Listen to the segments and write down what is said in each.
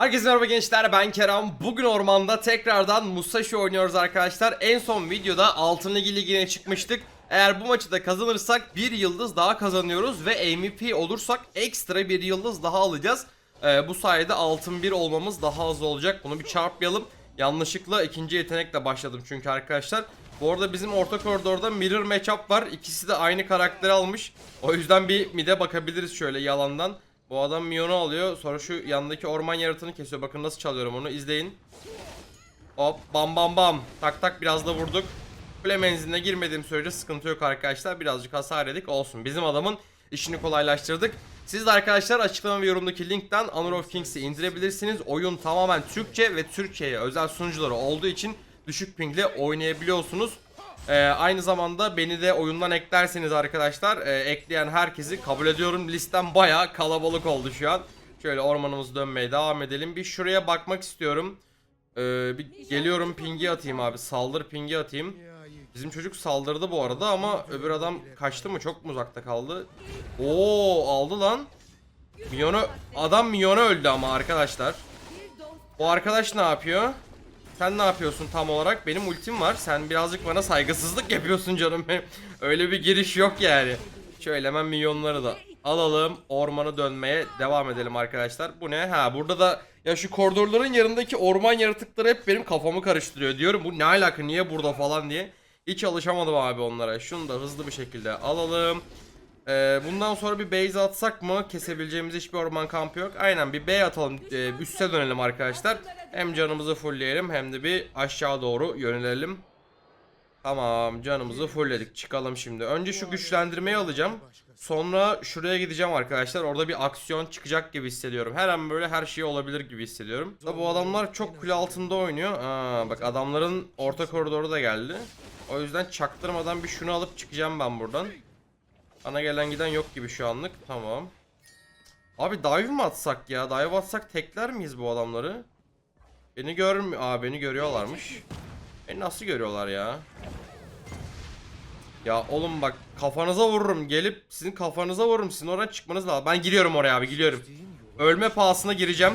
Herkese merhaba gençler ben Kerem. Bugün ormanda tekrardan Musashi oynuyoruz arkadaşlar. En son videoda Altın Ligi ligine çıkmıştık. Eğer bu maçı da kazanırsak bir yıldız daha kazanıyoruz ve MVP olursak ekstra bir yıldız daha alacağız. Ee, bu sayede altın 1 olmamız daha hızlı olacak. Bunu bir çarpmayalım. Yanlışlıkla ikinci yetenekle başladım çünkü arkadaşlar. Bu arada bizim orta koridorda mirror matchup var. İkisi de aynı karakteri almış. O yüzden bir mide bakabiliriz şöyle yalandan. Bu adam Mion'u alıyor. Sonra şu yandaki orman yaratığını kesiyor. Bakın nasıl çalıyorum onu. izleyin. Hop bam bam bam. Tak tak biraz da vurduk. Kule menziline girmediğim sürece sıkıntı yok arkadaşlar. Birazcık hasar yedik olsun. Bizim adamın işini kolaylaştırdık. Siz de arkadaşlar açıklama ve yorumdaki linkten Honor of Kings'i indirebilirsiniz. Oyun tamamen Türkçe ve Türkiye'ye özel sunucuları olduğu için düşük pingle oynayabiliyorsunuz. Ee, aynı zamanda beni de oyundan eklerseniz arkadaşlar e, ekleyen herkesi kabul ediyorum. Listem baya kalabalık oldu şu an. Şöyle ormanımızı dönmeye devam edelim. Bir şuraya bakmak istiyorum. Ee, bir geliyorum pingi atayım abi. Saldır pingi atayım. Bizim çocuk saldırdı bu arada ama öbür adam kaçtı mı? Çok mu uzakta kaldı? Oo aldı lan. Mion'u adam Mion'u öldü ama arkadaşlar. O arkadaş ne yapıyor? Sen ne yapıyorsun tam olarak? Benim ultim var. Sen birazcık bana saygısızlık yapıyorsun canım. Öyle bir giriş yok yani. Şöyle hemen milyonları da alalım. Ormanı dönmeye devam edelim arkadaşlar. Bu ne? Ha burada da ya şu koridorların yanındaki orman yaratıkları hep benim kafamı karıştırıyor diyorum. Bu ne alaka? Niye burada falan diye. Hiç alışamadım abi onlara. Şunu da hızlı bir şekilde alalım. Ee, bundan sonra bir base atsak mı kesebileceğimiz hiçbir orman kampı yok. Aynen bir B atalım ee, üste dönelim arkadaşlar. Hem canımızı fullleyelim hem de bir aşağı doğru yönelelim. Tamam canımızı fullledik çıkalım şimdi. Önce şu güçlendirmeyi alacağım. Sonra şuraya gideceğim arkadaşlar. Orada bir aksiyon çıkacak gibi hissediyorum. Her an böyle her şey olabilir gibi hissediyorum. Da bu adamlar çok kule altında oynuyor. Aa, bak adamların orta koridoru da geldi. O yüzden çaktırmadan bir şunu alıp çıkacağım ben buradan. Bana gelen giden yok gibi şu anlık. Tamam. Abi dive mi atsak ya? Dive atsak tekler miyiz bu adamları? Beni görmüyor. Aa beni görüyorlarmış. Beni nasıl görüyorlar ya? Ya oğlum bak kafanıza vururum. Gelip sizin kafanıza vururum. Sizin oradan çıkmanız lazım. Ben giriyorum oraya abi giriyorum. Ölme pahasına gireceğim.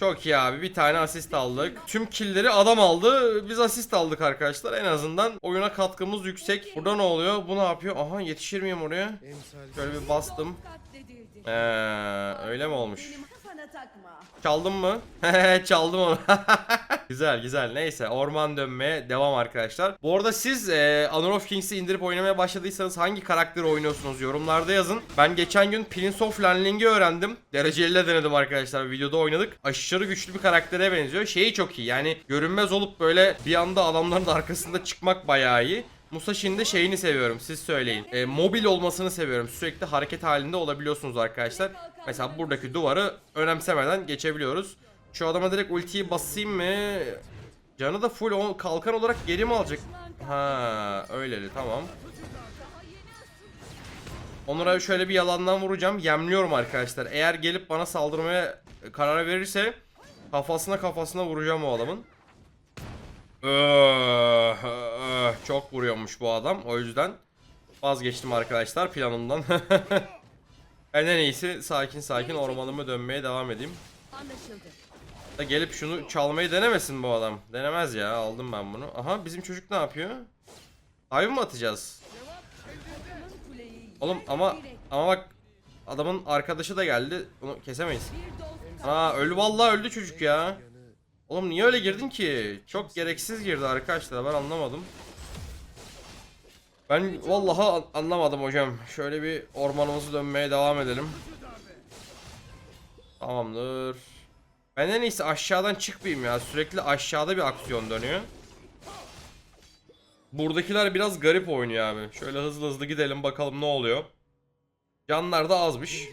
Çok iyi abi bir tane asist aldık. Tüm killleri adam aldı. Biz asist aldık arkadaşlar. En azından oyuna katkımız yüksek. Burada ne oluyor? Bu ne yapıyor? Aha yetişir miyim oraya? Şöyle bir bastım. Ee, öyle mi olmuş? Çaldın mı? Çaldım onu. güzel güzel. Neyse orman dönmeye devam arkadaşlar. Bu arada siz e, Honor of Kings'i indirip oynamaya başladıysanız hangi karakteri oynuyorsunuz yorumlarda yazın. Ben geçen gün Prince of Lanling'i öğrendim. Dereceliyle denedim arkadaşlar. Videoda oynadık. Aşırı güçlü bir karaktere benziyor. Şeyi çok iyi. Yani görünmez olup böyle bir anda adamların arkasında çıkmak bayağı iyi. Musashi'nin de şeyini seviyorum siz söyleyin. E, mobil olmasını seviyorum. Sürekli hareket halinde olabiliyorsunuz arkadaşlar. Mesela buradaki duvarı önemsemeden geçebiliyoruz. Şu adama direkt ultiyi basayım mı? Canı da full o kalkan olarak geri mi alacak? Ha, öyleli tamam. Onlara şöyle bir yalandan vuracağım. Yemliyorum arkadaşlar. Eğer gelip bana saldırmaya karar verirse kafasına kafasına vuracağım o adamın. Öh, öh, çok vuruyormuş bu adam. O yüzden vazgeçtim arkadaşlar planımdan. ben en iyisi sakin sakin ormanıma dönmeye devam edeyim. Anlaşıldı. Da gelip şunu çalmayı denemesin bu adam. Denemez ya aldım ben bunu. Aha bizim çocuk ne yapıyor? Dive mı atacağız? Oğlum ama ama bak adamın arkadaşı da geldi. Bunu kesemeyiz. Aa öldü vallahi öldü çocuk ya. Oğlum niye öyle girdin ki? Çok gereksiz girdi arkadaşlar ben anlamadım. Ben vallahi an- anlamadım hocam. Şöyle bir ormanımızı dönmeye devam edelim. Tamamdır. Ben en iyisi aşağıdan çıkmayayım ya. Sürekli aşağıda bir aksiyon dönüyor. Buradakiler biraz garip oynuyor abi. Şöyle hızlı hızlı gidelim bakalım ne oluyor. Canlar da azmış.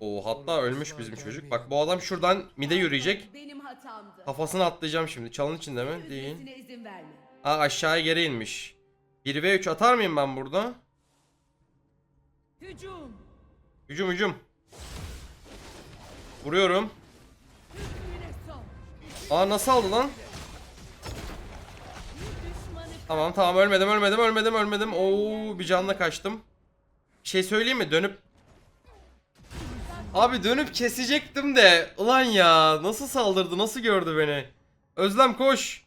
O hatta ölmüş bizim çocuk. Bak bu adam şuradan mide yürüyecek. Kafasını atlayacağım şimdi. Çalın içinde mi? Değil. Aa aşağıya geri inmiş. 1 ve 3 atar mıyım ben burada? Hücum. Hücum hücum. Vuruyorum. Aa nasıl aldı lan? Tamam tamam ölmedim ölmedim ölmedim ölmedim. Oo bir canla kaçtım. Bir şey söyleyeyim mi? Dönüp Abi dönüp kesecektim de. Ulan ya nasıl saldırdı nasıl gördü beni. Özlem koş.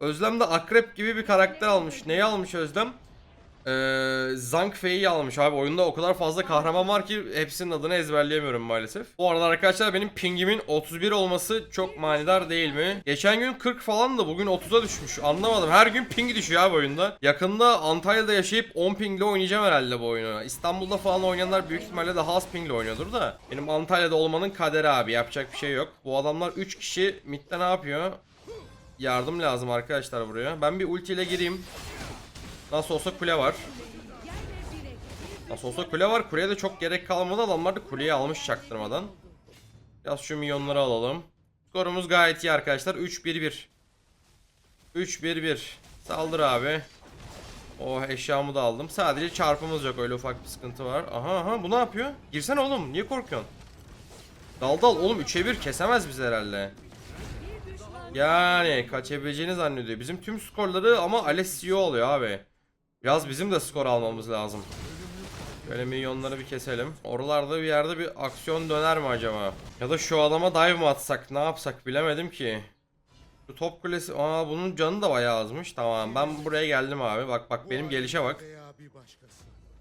Özlem de akrep gibi bir karakter almış. Neyi almış Özlem? Ee, Zhang almış abi oyunda o kadar fazla kahraman var ki hepsinin adını ezberleyemiyorum maalesef. Bu arada arkadaşlar benim pingimin 31 olması çok manidar değil mi? Geçen gün 40 falan da bugün 30'a düşmüş anlamadım her gün ping düşüyor abi oyunda. Yakında Antalya'da yaşayıp 10 pingle oynayacağım herhalde bu oyunu. İstanbul'da falan oynayanlar büyük ihtimalle daha az pingle oynuyordur da. Benim Antalya'da olmanın kaderi abi yapacak bir şey yok. Bu adamlar 3 kişi midde ne yapıyor? Yardım lazım arkadaşlar buraya. Ben bir ultiyle gireyim. Nasıl olsa kule var. Nasıl olsa kule var. Kuleye de çok gerek kalmadı. Adamlar da kuleyi almış çaktırmadan. Biraz şu milyonları alalım. Skorumuz gayet iyi arkadaşlar. 3-1-1. 3-1-1. Saldır abi. Oh eşyamı da aldım. Sadece çarpımız yok. Öyle ufak bir sıkıntı var. Aha aha bu ne yapıyor? Girsene oğlum. Niye korkuyorsun? Dal dal oğlum 3'e 1 kesemez bizi herhalde. Yani kaçabileceğini zannediyor. Bizim tüm skorları ama Alessio oluyor abi. Biraz bizim de skor almamız lazım. Böyle milyonları bir keselim. Oralarda bir yerde bir aksiyon döner mi acaba? Ya da şu adama dive mi atsak ne yapsak bilemedim ki. Şu top kulesi aa bunun canı da bayağı azmış. Tamam ben buraya geldim abi. Bak bak benim gelişe bak.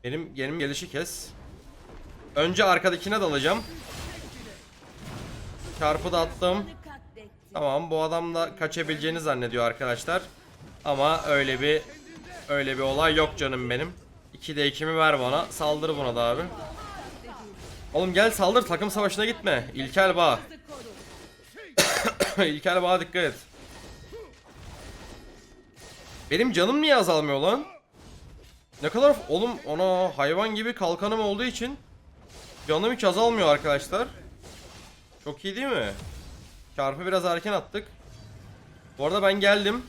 Benim benim gelişi kes. Önce arkadakine dalacağım. Çarpı da attım. Tamam bu adam da kaçabileceğini zannediyor arkadaşlar. Ama öyle bir öyle bir olay yok canım benim. 2'de 2'mi ver bana. Saldır buna da abi. Oğlum gel saldır takım savaşına gitme. İlkel bağ. İlkel bağ dikkat et. Benim canım niye azalmıyor lan? Ne kadar oğlum ona hayvan gibi kalkanım olduğu için canım hiç azalmıyor arkadaşlar. Çok iyi değil mi? Çarpı biraz erken attık. Bu arada ben geldim.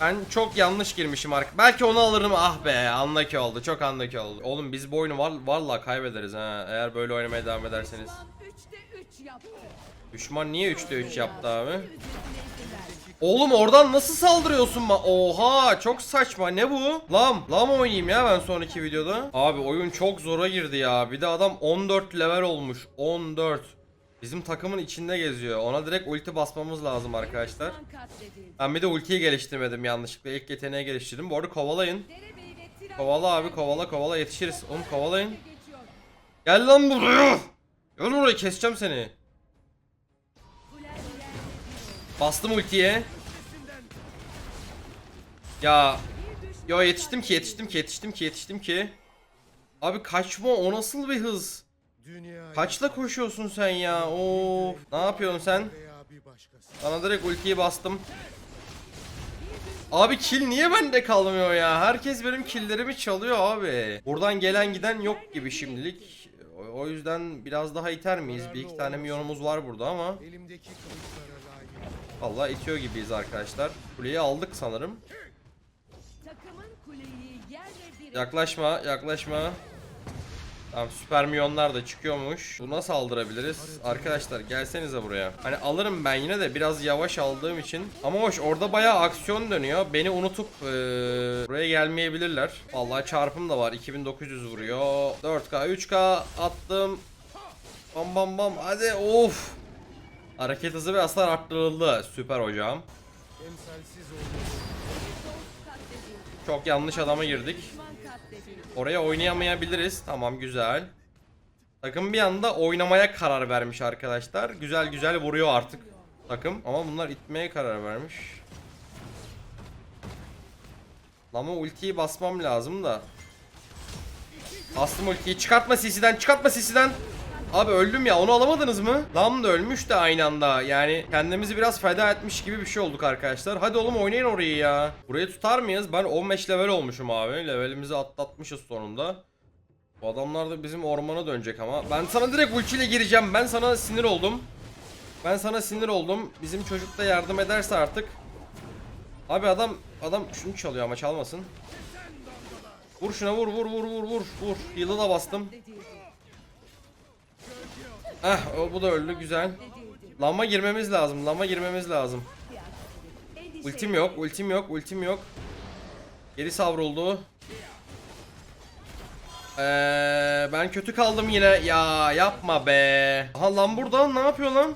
Ben çok yanlış girmişim arka. Belki onu alırım. Ah be, anlaki oldu. Çok anlaki oldu. Oğlum biz bu oyunu var vallahi kaybederiz ha. Eğer böyle oynamaya devam ederseniz. Düşman 3'te 3 yaptı. Düşman niye 3'te 3 yaptı abi? Oğlum oradan nasıl saldırıyorsun ma? Oha çok saçma ne bu? Lam. Lam oynayayım ya ben sonraki videoda. Abi oyun çok zora girdi ya. Bir de adam 14 level olmuş. 14. Bizim takımın içinde geziyor. Ona direkt ulti basmamız lazım arkadaşlar. Ben bir de ultiyi geliştirmedim yanlışlıkla. İlk yeteneği geliştirdim. Bu arada kovalayın. Kovala abi kovala kovala yetişiriz. Oğlum kovalayın. Gel lan buraya. Gel buraya keseceğim seni. Bastım ultiye. Ya Yo yetiştim ki yetiştim ki yetiştim ki yetiştim ki. Abi kaçma o nasıl bir hız? Kaçla koşuyorsun sen ya? Of. Ne yapıyorsun sen? Bana direkt ultiyi bastım. Abi kill niye bende kalmıyor ya? Herkes benim killlerimi çalıyor abi. Buradan gelen giden yok gibi şimdilik. O- yüzden biraz daha iter miyiz? Bir iki tane milyonumuz var burada ama. Vallahi itiyor gibiyiz arkadaşlar. Kuleyi aldık sanırım. Yaklaşma, yaklaşma. Tamam süper da çıkıyormuş. Buna saldırabiliriz. Arkadaşlar gelsenize buraya. Hani alırım ben yine de biraz yavaş aldığım için. Ama hoş orada bayağı aksiyon dönüyor. Beni unutup eee, buraya gelmeyebilirler. Vallahi çarpım da var. 2900 vuruyor. 4K, 3K attım. Bam bam bam. Hadi of. Hareket hızı ve hasar arttırıldı. Süper hocam. Çok yanlış adama girdik. Oraya oynayamayabiliriz. Tamam güzel. Takım bir anda oynamaya karar vermiş arkadaşlar. Güzel güzel vuruyor artık takım. Ama bunlar itmeye karar vermiş. Ama ultiyi basmam lazım da. Bastım ultiyi. Çıkartma CC'den. Çıkartma CC'den. Abi öldüm ya onu alamadınız mı? Lam da ölmüş de aynı anda. Yani kendimizi biraz feda etmiş gibi bir şey olduk arkadaşlar. Hadi oğlum oynayın orayı ya. Burayı tutar mıyız? Ben 15 level olmuşum abi. Levelimizi atlatmışız sonunda. Bu adamlar da bizim ormana dönecek ama. Ben sana direkt ultiyle gireceğim. Ben sana sinir oldum. Ben sana sinir oldum. Bizim çocuk da yardım ederse artık. Abi adam adam şunu çalıyor ama çalmasın. Vur şuna vur vur vur vur vur vur. Heal'ı da bastım. Eh o bu da öldü güzel. Lama girmemiz lazım. Lama girmemiz lazım. Ultim yok, ultim yok, ultim yok. Geri savruldu. Ee, ben kötü kaldım yine. Ya yapma be. Aha lan burada ne yapıyor lan?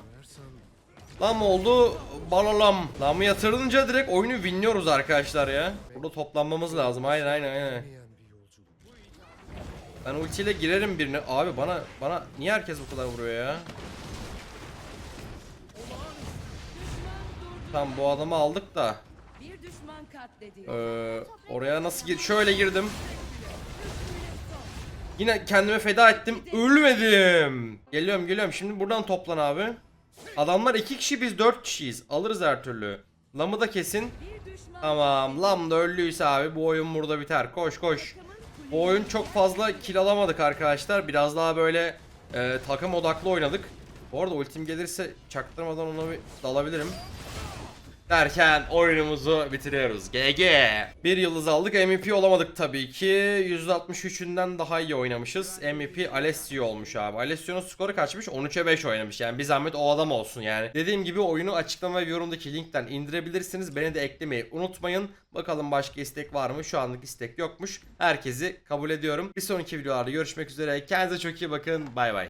Mı oldu? Balalam. Lan mı yatırılınca direkt oyunu winliyoruz arkadaşlar ya. Burada toplanmamız lazım. Aynen aynen aynen. Ben ultiyle girerim birine. Abi bana bana niye herkes bu kadar vuruyor ya? Tamam bu adamı aldık da. Ee, oraya nasıl gir? Şöyle girdim. Yine kendime feda ettim. Ölmedim. Geliyorum geliyorum. Şimdi buradan toplan abi. Adamlar iki kişi biz dört kişiyiz. Alırız her türlü. Lamı da kesin. Tamam. Lam da öldüyse abi bu oyun burada biter. Koş koş. Bu oyun çok fazla kill alamadık arkadaşlar. Biraz daha böyle e, takım odaklı oynadık. Bu arada ultim gelirse çaktırmadan ona bir dalabilirim. Derken oyunumuzu bitiriyoruz. GG. Bir yıldız aldık. MVP olamadık tabii ki. %63'ünden daha iyi oynamışız. MVP Alessio olmuş abi. Alessio'nun skoru kaçmış? 13'e 5 oynamış. Yani bir zahmet o adam olsun yani. Dediğim gibi oyunu açıklama ve yorumdaki linkten indirebilirsiniz. Beni de eklemeyi unutmayın. Bakalım başka istek var mı? Şu anlık istek yokmuş. Herkesi kabul ediyorum. Bir sonraki videolarda görüşmek üzere. Kendinize çok iyi bakın. Bay bay.